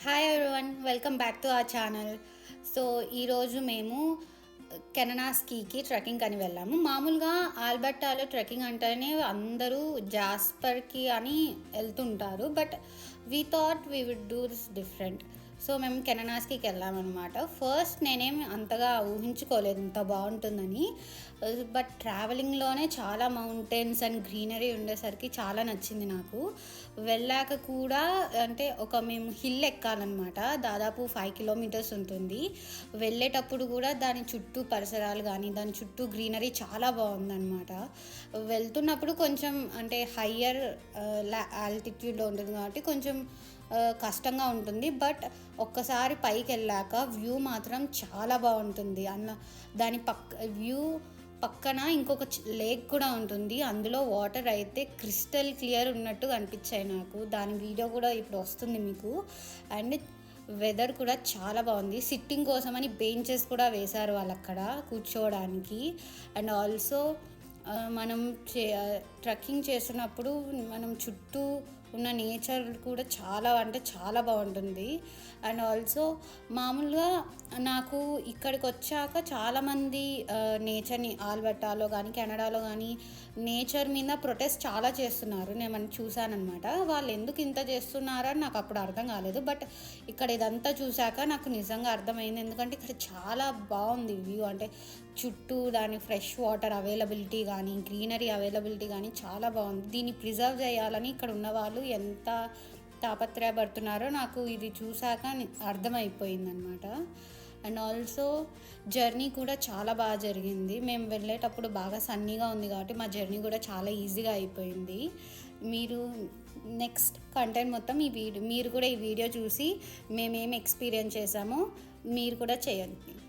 Hi everyone welcome back to our channel so ఈరోజు మేము కెననాస్కీకి trekking అని వెళ్ళాము. మామూలుగా ఆల్బర్టాలో ట్రెక్కింగ్ అంటేనే అందరూ జాస్పర్కి అని వెళ్తుంటారు but we thought we would do this different so మేము కెననాస్కి వెళ్ళామన్నమాట ఫస్ట్ నేనేం అంతగా ఊహించుకోలేదు ఇంత బాగుంటుందని. బట్ ట్రావెలింగ్లోనే చాలా మౌంటైన్స్ అండ్ గ్రీనరీ ఉండేసరికి చాలా నచ్చింది నాకు. వెళ్ళాక కూడా అంటే ఒక మేము హిల్ ఎక్కాలన్నమాట. దాదాపు ఫైవ్ కిలోమీటర్స్ ఉంటుంది. వెళ్ళేటప్పుడు కూడా దాని చుట్టూ పరిసరాలు కానీ దాని చుట్టూ గ్రీనరీ చాలా బాగుందన్నమాట. వెళ్తున్నప్పుడు కొంచెం అంటే హయ్యర్ ఆల్టిట్యూడ్లో uh, ఉంటుంది కాబట్టి కొంచెం uh, కష్టంగా ఉంటుంది. బట్ ఒక్కసారి పైకి వెళ్ళాక వ్యూ మాత్రం చాలా బాగుంటుంది. అన్న దాని పక్క వ్యూ పక్కన ఇంకొక లేక్ కూడా ఉంటుంది. అందులో వాటర్ అయితే క్రిస్టల్ క్లియర్ ఉన్నట్టు అనిపించాయి నాకు. దాని వీడియో కూడా ఇప్పుడు వస్తుంది మీకు. అండ్ వెదర్ కూడా చాలా బాగుంది. సిట్టింగ్ కోసం అని బెంచెస్ కూడా వేశారు వాళ్ళు అక్కడ కూర్చోవడానికి. అండ్ ఆల్సో మనం చే ట్రెక్కింగ్ చేస్తున్నప్పుడు మనం చుట్టూ ఉన్న నేచర్ కూడా చాలా అంటే చాలా బాగుంటుంది. అండ్ ఆల్సో మామూలుగా నాకు ఇక్కడికి వచ్చాక చాలామంది నేచర్ని ఆల్బర్టాలో కానీ కెనడాలో కానీ నేచర్ మీద ప్రొటెస్ట్ చాలా చేస్తున్నారు. నేను మనం చూశానమాట వాళ్ళు ఎందుకు ఇంత చేస్తున్నారని నాకు అప్పుడు అర్థం కాలేదు. బట్ ఇక్కడ ఇదంతా చూశాక నాకు నిజంగా అర్థమైంది. ఎందుకంటే ఇక్కడ చాలా బాగుంది వ్యూ. అంటే చుట్టూ దాని ఫ్రెష్ వాటర్ అవైలబిలిటీ కానీ గ్రీనరీ అవైలబిలిటీ కానీ చాలా బాగుంది. దీన్ని ప్రిజర్వ్ చేయాలని ఇక్కడ ఉన్న వాళ్ళు ఎంత తాపత్రయపడుతున్నారో నాకు ఇది చూశాక ని- అర్థమైపోయిందనమాట అండ్ ఆల్సో జర్నీ కూడా చాలా బాగా జరిగింది. మేము వెళ్ళేటప్పుడు బాగా సన్నీగా ఉంది కాబట్టి మా జర్నీ కూడా చాలా ఈజీగా అయిపోయింది. మీరు నెక్స్ట్ కంటెంట్ మొత్తం ఈ వీడియో మీరు కూడా ఈ వీడియో చూసి మేమేం ఎక్స్పీరియన్స్ చేసామో మీరు కూడా చేయండి.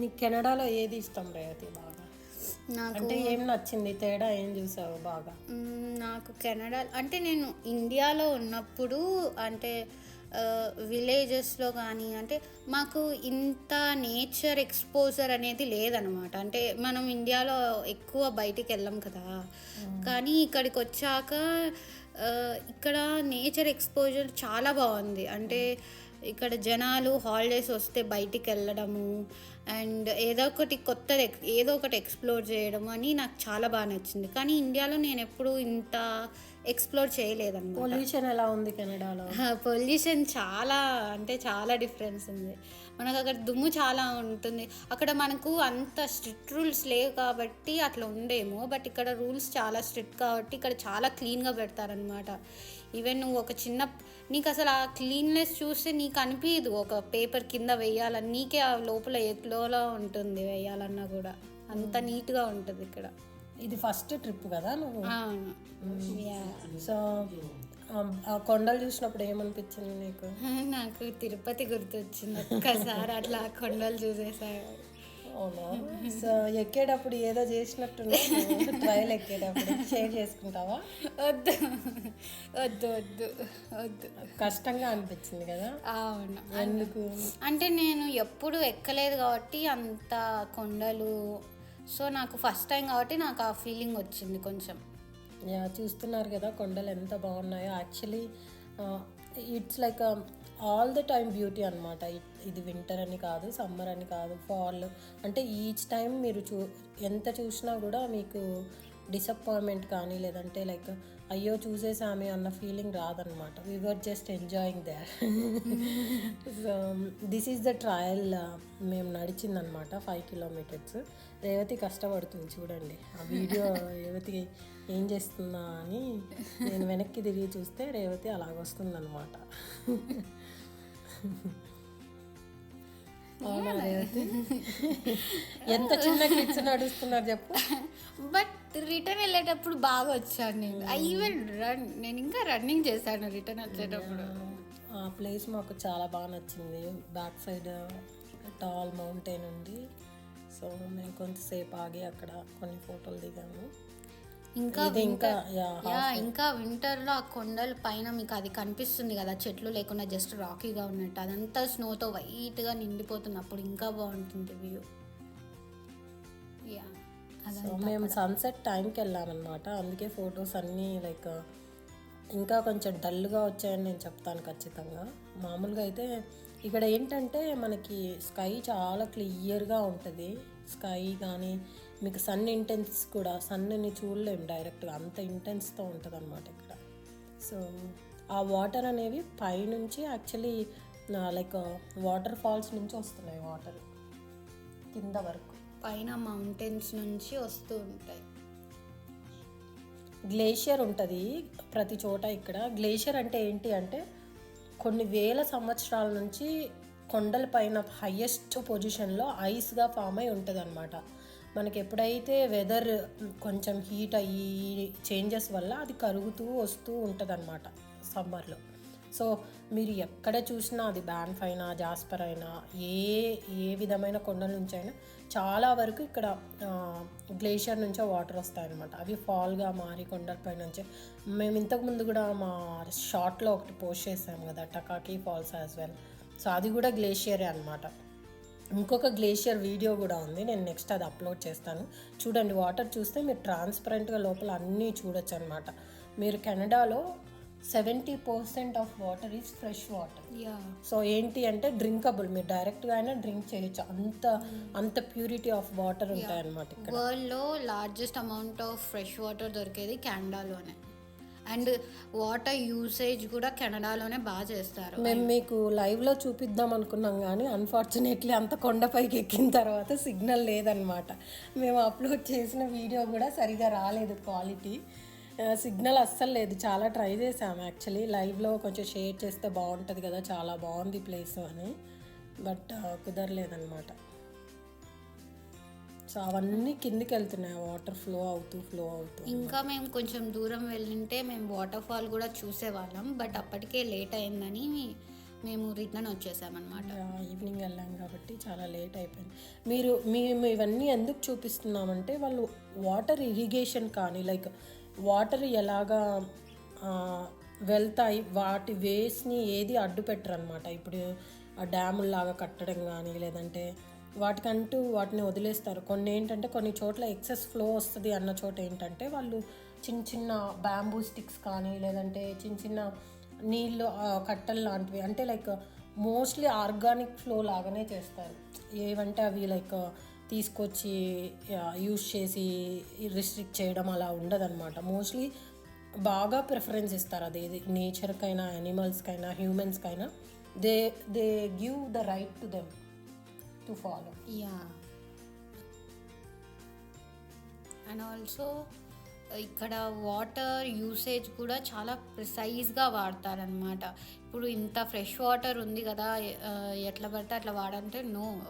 నీకు కెనడాలో ఏది ఇష్టం రేవతి బాగా? నాకు అంటే ఏం నచ్చింది? తేడా ఏం చూసావు బాగా? నాకు కెనడా అంటే నేను ఇండియాలో ఉన్నప్పుడు అంటే విలేజెస్లో కానీ అంటే మాకు ఇంత నేచర్ ఎక్స్పోజర్ అనేది లేదనమాట. అంటే మనం ఇండియాలో ఎక్కువ బయటికి వెళ్ళం కదా కానీ ఇక్కడికి వచ్చాక ఇక్కడ నేచర్ ఎక్స్పోజర్ చాలా బాగుంది. అంటే ఇక్కడ జనాలు హాలిడేస్ వస్తే బయటికి వెళ్ళడము అండ్ ఏదో ఒకటి కొత్తది ఏదో ఒకటి ఎక్స్ప్లోర్ చేయడం అని నాకు చాలా బాగా నచ్చింది. కానీ ఇండియాలో నేను ఎప్పుడు ఇంత ఎక్స్ప్లోర్ చేయలేదన్నమాట. పొల్యూషన్ ఎలా ఉంది కెనడాలో? పొల్యూషన్ చాలా అంటే చాలా డిఫరెన్స్ ఉంది. మనకు అక్కడ దుమ్ము చాలా ఉంటుంది. అక్కడ మనకు అంత స్ట్రిక్ట్ రూల్స్ లేవు కాబట్టి అట్లా ఉండేమో. బట్ ఇక్కడ రూల్స్ చాలా స్ట్రిక్ట్ కాబట్టి ఇక్కడ చాలా క్లీన్గా పెడతారనమాట ఈవెన్ నువ్వు ఒక చిన్న నీకు అసలు ఆ క్లీన్నెస్ చూస్తే నీకు అనిపించదు ఒక పేపర్ కింద వేయాలని. నీకే ఆ లోపల ఎట్లోలా ఉంటుంది వేయాలన్నా కూడా. అంత నీట్గా ఉంటుంది ఇక్కడ. ఇది ఫస్ట్ ట్రిప్ కదా నువ్వు? సో ఆ- కొండలు చూసినప్పుడు ఏమనిపించింది నీకు? నాకు తిరుపతి గుర్తొచ్చింది ఒక్కసారి అట్లా ఆ కొండలు చూసేసాయి అవునా? సో ఎక్కేటప్పుడు ఏదో చేసినట్టు ట్రైల్ ఎక్కేటప్పుడు షేర్ చేసుకుంటావా? వద్దు. వద్దు వద్దు వద్దు. కష్టంగా అనిపించింది కదా? అవును. ఎందుకు? అంటే నేను ఎప్పుడు ఎక్కలేదు కాబట్టి అంత కొండలు సో నాకు ఫస్ట్ టైం కాబట్టి నాకు ఆ ఫీలింగ్ వచ్చింది కొంచెం. చూస్తున్నారు కదా కొండలు ఎంత బాగున్నాయో. Actually it's like all the time beauty అనమాట ఇది వింటర్ అని కాదు సమ్మర్ అని కాదు ఫాల్ అంటే ఈచ్ టైం మీరు చూ ఎంత చూసినా కూడా మీకు డిసప్పాయింట్మెంట్ కానీ లేదంటే లైక్ అయ్యో చూసేసామే అన్న ఫీలింగ్ రాదనమాట we were just enjoying there so this is the trail మేము నడిచిందనమాట ఫైవ్ కిలోమీటర్స్ రేవతి కష్టపడుతుంది చూడండి. ఆ వీడియో రేవతి ఏం చేస్తుందా అని నేను వెనక్కి తిరిగి చూస్తే రేవతి అలాగొస్తుందనమాట అవునా రేవతి? ఎంత చిన్న కిడ్స్ నడుస్తున్నారు చెప్పు. బట్ రిటర్న్ వెళ్ళేటప్పుడు బాగా వచ్చాను నేను. ఈవెన్ రన్ నేను ఇంకా రన్నింగ్ చేశాను రిటర్న్ వచ్చేటప్పుడు. ఆ ప్లేస్ మాకు చాలా బాగా నచ్చింది. బ్యాక్ సైడ్ టాల్ మౌంటైన్ ఉంది. సో మేము కొంతసేపు ఆగి అక్కడ కొన్ని ఫోటోలు దిగాము. ఇంకా ఇంకా ఇంకా వింటర్లో ఆ కొండల పైన మీకు అది కనిపిస్తుంది కదా చెట్లు లేకుండా జస్ట్ రాకీగా ఉన్నట్టు. అదంతా స్నోతో వైట్గా నిండిపోతున్నప్పుడు ఇంకా బాగుంటుంది వ్యూ యా సో మేము సన్సెట్ టైంకి వెళ్ళామన్నమాట. అందుకే ఫొటోస్ అన్నీ లైక్ ఇంకా కొంచెం డల్గా వచ్చాయని నేను చెప్తాను ఖచ్చితంగా. మామూలుగా అయితే ఇక్కడ ఏంటంటే మనకి స్కై చాలా క్లియర్గా ఉంటుంది. స్కై కానీ మీకు సన్ ఇంటెన్స్ కూడా సన్ని చూడలేము డైరెక్ట్గా అంత ఇంటెన్స్తో ఉంటుంది అనమాట ఇక్కడ. సో ఆ వాటర్ అనేవి పైనుంచి యాక్చువల్లీ లైక్ వాటర్ ఫాల్స్ నుంచి వస్తున్నాయి వాటర్ కింద వరకు. పైన మౌంటైన్స్ నుంచి వస్తూ ఉంటాయి. గ్లేషియర్ ఉంటుంది ప్రతి చోట ఇక్కడ. గ్లేషియర్ అంటే ఏంటి అంటే కొన్ని వేల సంవత్సరాల నుంచి కొండల పైన హయ్యెస్ట్ పొజిషన్లో ఐస్గా ఫామ్ అయి ఉంటుంది అనమాట మనకి ఎప్పుడైతే వెదర్ కొంచెం హీట్ అయ్యి చేంజెస్ వల్ల అది కరుగుతూ వస్తూ ఉంటుంది అనమాట సమ్మర్లో సో మీరు ఎక్కడ చూసినా అది బ్యాన్ అయినా జాస్పర్ అయినా ఏ ఏ విధమైన కొండల నుంచి అయినా చాలా వరకు ఇక్కడ గ్లేషియర్ నుంచే వాటర్ వస్తాయన్నమాట. అవి ఫాల్గా మారి కొండలపై నుంచే. మేము ఇంతకుముందు కూడా మా షార్ట్లో ఒకటి పోస్ట్ చేసాము కదా Takakkaw falls as well. So అది కూడా గ్లేషియరే అనమాట ఇంకొక గ్లేషియర్ వీడియో కూడా ఉంది నేను నెక్స్ట్ అది అప్లోడ్ చేస్తాను. చూడండి వాటర్ చూస్తే మీరు ట్రాన్స్పరెంట్గా లోపల అన్నీ చూడొచ్చు అనమాట మీరు కెనడాలో seventy percent of water is fresh water yeah so ఏంటి అంటే డ్రింకబుల్ మీరు డైరెక్ట్గా అయినా డ్రింక్ చేయొచ్చు. అంత అంత ప్యూరిటీ ఆఫ్ వాటర్ ఉంటాయి అనమాట వరల్డ్లో largest amount of fresh water దొరికేది కెనడాలోనే అండ్ వాటర్ యూసేజ్ కూడా కెనడాలోనే బాగా చేస్తారు. మేము మీకు లైవ్లో చూపిద్దాం అనుకున్నాం కానీ అన్ఫార్చునేట్లీ అంత కొండపైకి ఎక్కిన తర్వాత సిగ్నల్ లేదనమాట మేము అప్లోడ్ చేసిన వీడియో కూడా సరిగా రాలేదు క్వాలిటీ సిగ్నల్ అస్సలు లేదు. చాలా ట్రై చేసాము యాక్చువల్లీ. లైవ్లో కొంచెం షేర్ చేస్తే బాగుంటుంది కదా చాలా బాగుంది ప్లేస్ అని. బట్ కుదరలేదన్నమాట. సో అవన్నీ కిందికి వెళ్తున్నాయి. వాటర్ ఫ్లో అవుతూ ఫ్లో అవుతూ ఇంకా మేము కొంచెం దూరం వెళ్ళింటే మేము వాటర్ ఫాల్ కూడా చూసేవాళ్ళం. బట్ అప్పటికే లేట్ అయిందని మేము రిటర్న్ వచ్చేసామన్నమాట. ఈవినింగ్ వెళ్ళాం కాబట్టి చాలా లేట్ అయిపోయింది. మీరు మేము ఇవన్నీ ఎందుకు చూపిస్తున్నామంటే వాళ్ళు వాటర్ ఇరిగేషన్ కానీ లైక్ వాటర్ ఎలాగా వెళ్తాయి వాటి వేస్ని ఏది అడ్డు పెట్టరు అనమాట ఇప్పుడు డ్యాముల్లాగా కట్టడం కానీ లేదంటే వాటికంటూ వాటిని వదిలేస్తారు. కొన్ని ఏంటంటే కొన్ని చోట్ల ఎక్సెస్ ఫ్లో వస్తుంది అన్న చోట ఏంటంటే వాళ్ళు చిన్న చిన్న బ్యాంబూ స్టిక్స్ కానీ లేదంటే చిన్న చిన్న నీళ్ళు కట్టలు లాంటివి అంటే లైక్ మోస్ట్లీ ఆర్గానిక్ ఫ్లో లాగానే చేస్తారు. ఏవంటే అవి లైక్ తీసుకొచ్చి యూస్ చేసి రిస్ట్రిక్ట్ చేయడం అలా ఉండదన్నమాట. మోస్ట్లీ బాగా ప్రిఫరెన్స్ ఇస్తారు అది. నేచర్కైనా యానిమల్స్కైనా హ్యూమన్స్కైనా they they give the right to them to follow yeah and also ఇక్కడ వాటర్ యూసేజ్ కూడా చాలా ప్రిసైజ్గా వాడతారనమాట ఇప్పుడు ఇంత ఫ్రెష్ వాటర్ ఉంది కదా ఎట్లా పడితే అట్లా వాడంటే నో.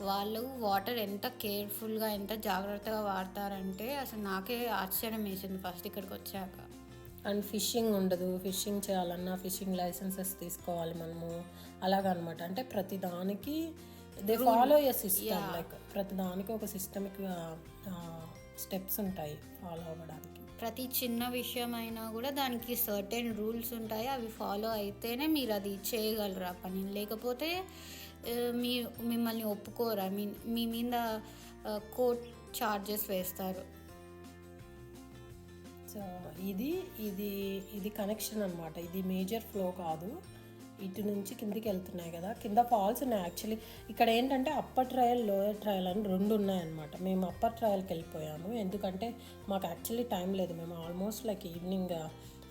వాళ్ళు వాటర్ ఎంత కేర్ఫుల్గా ఎంత జాగ్రత్తగా వాడతారంటే అసలు నాకే ఆశ్చర్యం వేసింది ఫస్ట్ ఇక్కడికి వచ్చాక. అండ్ ఫిషింగ్ ఉండదు. ఫిషింగ్ చేయాలన్నా ఫిషింగ్ లైసెన్సెస్ తీసుకోవాలి మనము. అలాగనమాట. అంటే ప్రతి దానికి they follow a system like ప్రతి దానికి ఒక సిస్టమిక్ స్టెప్స్ ఉంటాయి ఫాలో అవ్వడానికి. ప్రతి చిన్న విషయం అయినా కూడా దానికి సర్టెన్ రూల్స్ ఉంటాయి. అవి ఫాలో అయితేనే మీరు అది చేయగలరు ఆ పని. లేకపోతే మీ మిమ్మల్ని ఒప్పుకోరు. ఐ మీన్ మీ మీద కోర్ట్ ఛార్జెస్ వేస్తారు. సో ఇది ఇది ఇది కనెక్షన్ అనమాట ఇది మేజర్ ఫ్లో కాదు. ఇటు నుంచి కిందికి వెళ్తున్నాయి కదా కింద ఫాల్స్ ఉన్నాయి. యాక్చువల్లీ ఇక్కడ ఏంటంటే అప్పర్ ట్రయల్ లోయర్ ట్రయల్ అని రెండు ఉన్నాయన్నమాట. మేము అప్పర్ ట్రయల్కి వెళ్ళిపోయాము. ఎందుకంటే మాకు యాక్చువల్లీ టైం లేదు. మేము ఆల్మోస్ట్ లైక్ ఈవినింగ్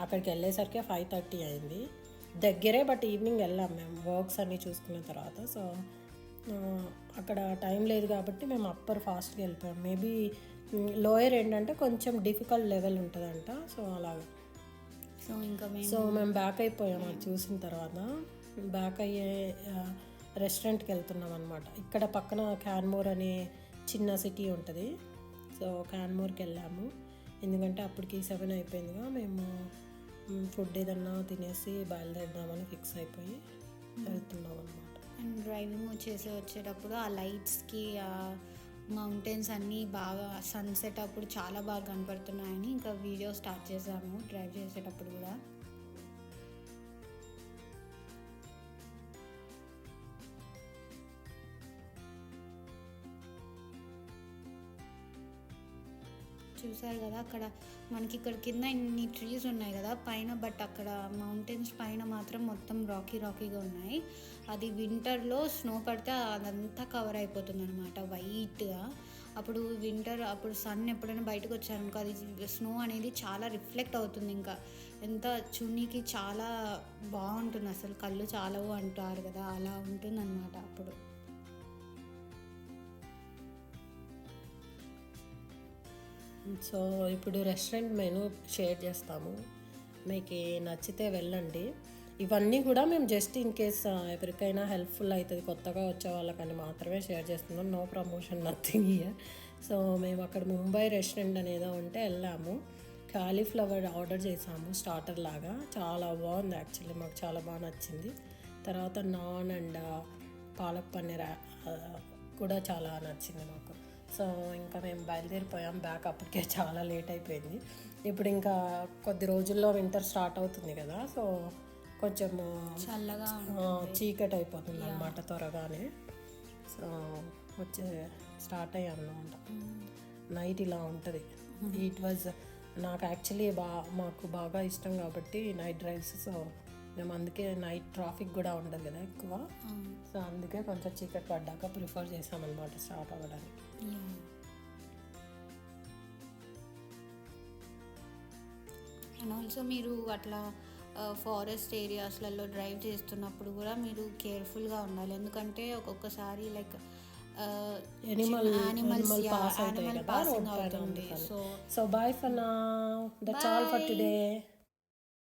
అక్కడికి వెళ్ళేసరికి ఫైవ్ థర్టీ అయింది. దగ్గరే బట్ ఈవినింగ్ వెళ్ళాం మేము వర్క్స్ అన్నీ చూసుకున్న తర్వాత. సో అక్కడ టైం లేదు కాబట్టి మేము అప్పర్ ఫాస్ట్గా వెళ్ళిపోయాం. మేబీ లోయర్ ఏంటంటే కొంచెం డిఫికల్ట్ లెవెల్ ఉంటుందంట. సో అలాగే. సో ఇంకా మేము సో మేము బ్యాక్ అయిపోయాం అది చూసిన తర్వాత. బ్యాక్ అయ్యే రెస్టారెంట్కి వెళ్తున్నాం అనమాట ఇక్కడ పక్కన క్యాన్మోర్ అనే చిన్న సిటీ ఉంటుంది. సో క్యాన్మోర్కి వెళ్ళాము. ఎందుకంటే అప్పటికి సెవెన్ అయిపోయిందిగా. మేము ఫుడ్ ఏదన్నా తినేసి బయలుదేరదామని ఫిక్స్ అయిపోయి వెళ్తున్నాం అనమాట అండ్ డ్రైవింగ్ వచ్చేసి వచ్చేటప్పుడు ఆ లైట్స్కి మౌంటైన్స్ అన్నీ బాగా సన్సెట్ అప్పుడు చాలా బాగా కనపడుతున్నాయని ఇంకా వీడియో స్టార్ట్ చేసాము డ్రైవ్ చేసేటప్పుడు కూడా. చూసారు కదా అక్కడ మనకి ఇక్కడ కింద ఇన్ని ట్రీస్ ఉన్నాయి కదా పైన బట్ అక్కడ మౌంటైన్స్ పైన మాత్రం మొత్తం రాకీ రాకీగా ఉన్నాయి. అది వింటర్లో స్నో పడితే అదంతా కవర్ అయిపోతుంది అనమాట వైట్గా అప్పుడు వింటర్ అప్పుడు సన్ ఎప్పుడైనా బయటకు వచ్చారనుకో అది స్నో అనేది చాలా రిఫ్లెక్ట్ అవుతుంది ఇంకా. ఎంత చున్నీకి చాలా బాగుంటుంది అసలు కళ్ళు చాలవు అంటారు కదా అలా ఉంటుంది అనమాట అప్పుడు. సో ఇప్పుడు రెస్టారెంట్ మెను షేర్ చేస్తాము. మీకు నచ్చితే వెళ్ళండి. ఇవన్నీ కూడా మేము జస్ట్ ఇన్ కేస్ ఎవరికైనా హెల్ప్ఫుల్ అవుతుంది కొత్తగా వచ్చే వాళ్ళకని మాత్రమే షేర్ చేస్తున్నాం. No promotion nothing here so మేము అక్కడ ముంబై రెస్టారెంట్ అనేదో ఉంటే వెళ్ళాము. కాలీఫ్లవర్ ఆర్డర్ చేసాము స్టార్టర్ లాగా. చాలా బాగుంది యాక్చువల్లీ మాకు చాలా బాగా నచ్చింది. తర్వాత నాన్ అండ్ పాలక్ పన్నీర్ కూడా చాలా నచ్చింది మాకు. సో ఇంకా మేము బయలుదేరిపోయాం బ్యాక్ అప్పటికే చాలా లేట్ అయిపోయింది. ఇప్పుడు ఇంకా కొద్ది రోజుల్లో వింటర్ స్టార్ట్ అవుతుంది కదా సో కొంచెం చల్లగా చీకటి అయిపోతుంది అనమాట త్వరగానే. సో వచ్చే స్టార్ట్ అయ్యాం అనమాట నైట్ ఇలా ఉంటుంది. ఇట్ వాజ్ నాకు యాక్చువల్లీ బా మాకు బాగా ఇష్టం కాబట్టి నైట్ డ్రైవ్స్ సో మేము అందుకే నైట్ ట్రాఫిక్ కూడా ఉండదు కదా ఎక్కువ. సో అందుకే కొంచెం చీకటి పడ్డాక ప్రిఫర్ చేసామన్నమాట స్టార్ట్ అవ్వడానికి. అండ్ ఆల్సో మీరు అట్లా ఫారెస్ట్ ఏరియాస్లలో డ్రైవ్ చేస్తున్నప్పుడు కూడా మీరు కేర్ఫుల్గా ఉండాలి. ఎందుకంటే ఒక్కొక్కసారి like Animal- animal pass. So so bye for now that's all for today